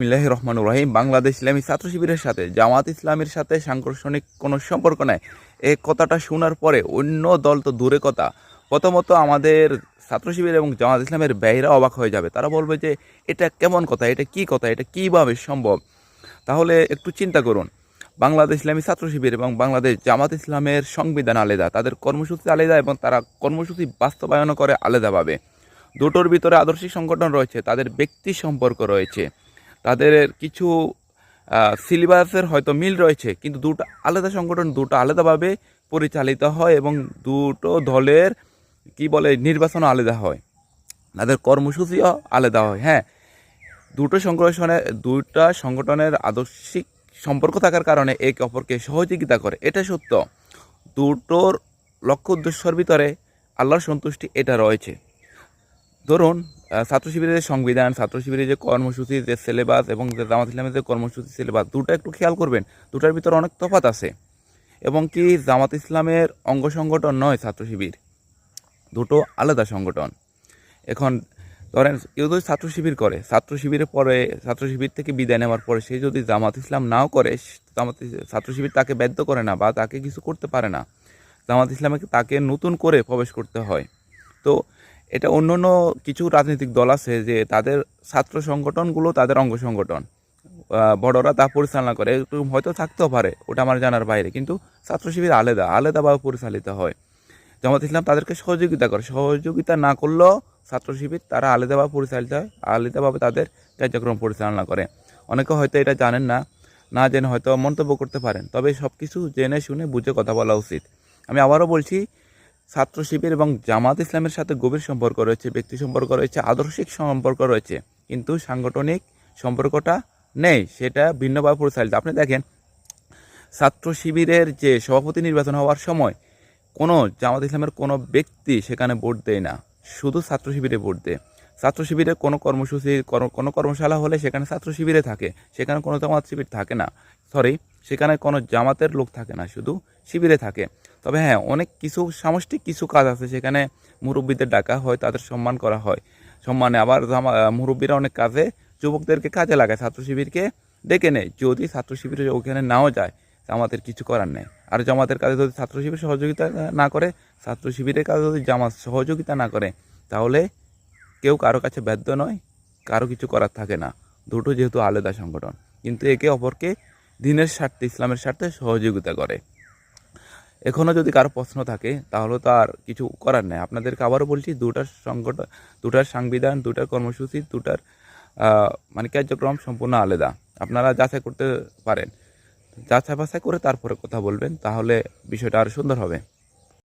বিসমিল্লাহ রহমান রহিম বাংলাদেশ ইসলামী ছাত্র শিবিরের সাথে, জামাত ইসলামের সাথে সাংগঠনিক কোনো সম্পর্ক নাই। এই কথাটা শোনার পরে অন্য দল তো দূরে কথা। প্রথমত আমাদের ছাত্র শিবির এবং জামাত ইসলামের ব্যয়রা অবাক হয়ে যাবে। তারা বলবে যে, এটা কেমন কথা? এটা কি কথা? এটা কীভাবে সম্ভব? তাহলে একটু চিন্তা করুন। বাংলাদেশ ইসলামী ছাত্র শিবির এবং বাংলাদেশ জামাত ইসলামের সংবিধান আলাদা। তাদের কর্মসূচি আলাদা এবং তারা কর্মসূচি বাস্তবায়ন করে আলাদাভাবে। দুটোর ভিতরে আদর্শিক সংগঠন রয়েছে, তাদের ব্যক্তি সম্পর্ক রয়েছে। তাদের কিছু সিলেবাসের হয়তো মিল রয়েছে, কিন্তু দুটো আলাদা সংগঠন দুটো আলাদাভাবে পরিচালিত হয় এবং দুটো দলের, কি বলে, নির্বাচনও আলাদা হয়। তাদের কর্মসূচিও আলাদা হয় হ্যাঁ। দুটো সংগঠনের দুইটা সংগঠনের আদর্শিক সম্পর্ক থাকার কারণে একে অপরকে সহযোগিতা করে, এটা সত্য। দুটোর লক্ষ্য উদ্দেশ্যের ভিতরে আল্লাহর সন্তুষ্টি এটা রয়েছে। ধরুন ছাত্র শিবিরের যে সংবিধান ছাত্র শিবিরের যে কর্মসূচি, যে সিলেবাস এবং যে জামাত ইসলামের যে কর্মসূচি সিলেবাস দুটো একটু খেয়াল করবেন। দুটার ভিতরে অনেক তফাত আছে। এবং কি জামাত ইসলামের অঙ্গ সংগঠন নয় ছাত্র শিবির দুটো আলাদা সংগঠন। এখন ধরেন, কেউ যদি ছাত্র শিবির করে ছাত্র শিবিরের পরে ছাত্র শিবির থেকে বিদায় নেওয়ার পরে সে যদি জামাত ইসলাম নাও করে জামাত ছাত্র শিবির তাকে বাধ্য করে না বা তাকে কিছু করতে পারে না। জামাত ইসলামে তাকে নতুন করে প্রবেশ করতে হয়। তো এটা অন্য অন্য কিছু রাজনৈতিক দল আছে যে তাদের ছাত্র সংগঠনগুলো তাদের অঙ্গ সংগঠন। বড়রা তা পরিচালনা করে। হয়তো থাকতেও পারে, ওটা আমার জানার বাইরে। কিন্তু ছাত্র শিবির আলাদা, আলাদাভাবে পরিচালিত হয়। জামাত ইসলাম তাদেরকে সহযোগিতা করে। সহযোগিতা না করলেও ছাত্র শিবির তারা আলাদাভাবে পরিচালিত হয়, আলাদাভাবে তাদের কার্যক্রম পরিচালনা করে। অনেকে হয়তো এটা জানেন না না জেনে হয়তো মন্তব্য করতে পারেন। তবে সব কিছু জেনে শুনে বুঝে কথা বলা উচিত। আমি আবারও বলছি ছাত্র শিবির এবং জামাত ইসলামের সাথে গভীর সম্পর্ক রয়েছে, ব্যক্তি সম্পর্ক রয়েছে, আদর্শিক সম্পর্ক রয়েছে। কিন্তু সাংগঠনিক সম্পর্কটা নেই, সেটা ভিন্নভাবে পরিচালিত আপনি দেখেন ছাত্র শিবিরের যে সভাপতি নির্বাচন হওয়ার সময় কোনো জামাত ইসলামের কোনো ব্যক্তি সেখানে ভোট দেয় না, শুধু ছাত্র শিবিরে ভোট দেয়। ছাত্র শিবিরে কোনো কর্মসূচি, কোনো- কর্মশালা হলে সেখানে ছাত্র শিবিরে থাকে, সেখানে কোনো জামাত শিবির থাকে না। সরি, সেখানে কোনো জামাতের লোক থাকে না, শুধু শিবিরে থাকে। তবে হ্যাঁ অনেক কিছু সামষ্টিক কিছু কাজ আছে সেখানে মুরব্বীদের ডাকা হয়, তাদের সম্মান করা হয়। সম্মানে আবার মুরব্বীরা অনেক কাজে যুবকদেরকে কাজে লাগায় ছাত্র শিবিরকে ডেকে নেয়। যদি ছাত্র শিবিরে ওখানে নাও যায় জামাতের কিছু করার নেই। আর জামাতের কাজে যদি ছাত্র শিবির সহযোগিতা না করে ছাত্র শিবিরের কাজে যদি জামাত সহযোগিতা না করে, তাহলে কেউ কারও কাছে বাধ্য নয়, কারও কিছু করার থাকে না। দুটো যেহেতু আলাদা সংগঠন, কিন্তু একে অপরকে দিনের স্বার্থে, ইসলামের স্বার্থে সহযোগিতা করে। এখনও যদি কারও প্রশ্ন থাকে, তাহলে তো আর কিছু করার নেই। আপনাদেরকে আবারও বলছি, দুটার সংগঠন, দুটার সংবিধান, দুটার কর্মসূচি, দুটার মানে কার্যক্রম সম্পূর্ণ আলাদা। আপনারা যাচাই করতে পারেন। যাচাই বাছাই করে তারপরে কথা বলবেন, তাহলে বিষয়টা আরও সুন্দর হবে।